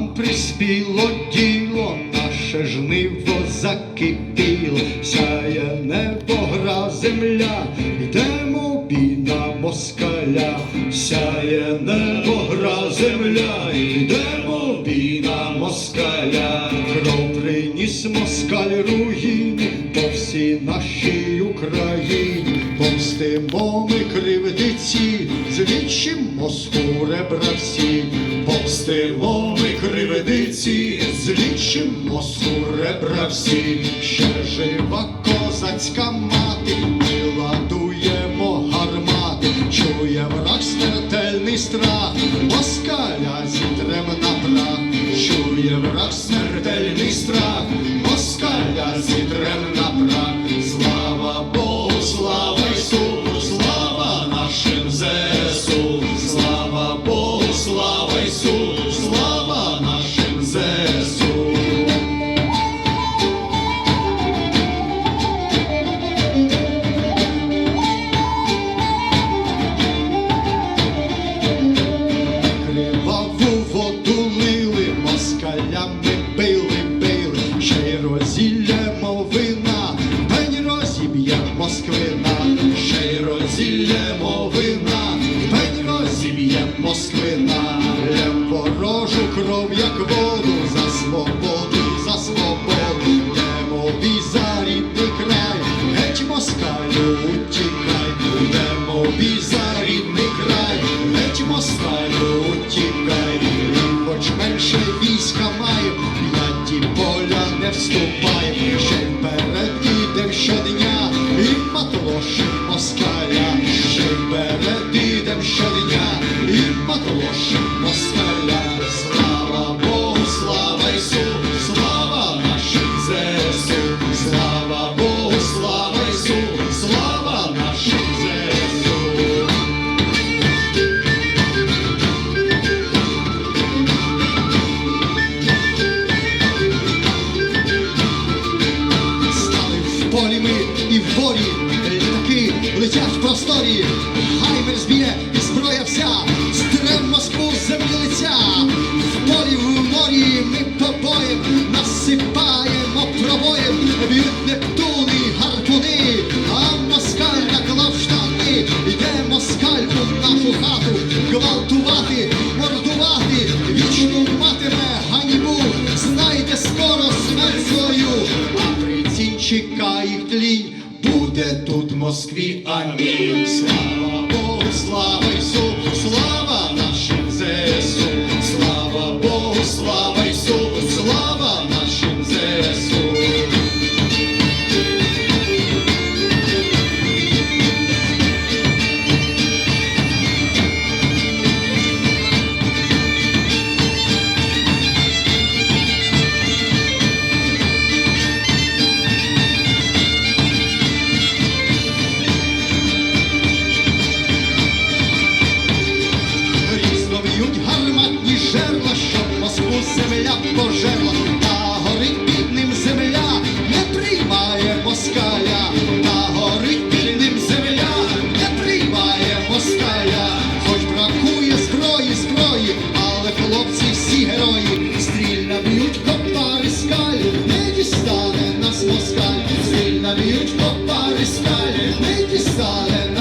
Нам приспіло діло, наше жниво закипіло, сяє небо, гра земля, йдемо бій на москаля, сяє небо, гра земля, йдемо бій на москаля, кров приніс москаль руїни по всій нашій Україні, помстимо кривдиці, звідчим мозку ребра всі, повстимо ми кривдиці, злічим мозку ребра всі, ще жива козацька. Бігом, як воду, за свободу, за свободу, йдемо візарі край, геть москалю. віка тлінь, буде тут в Москві. Амінь. Слава Богу, слава Ісусу! Już pod Paryż skalę, myki stale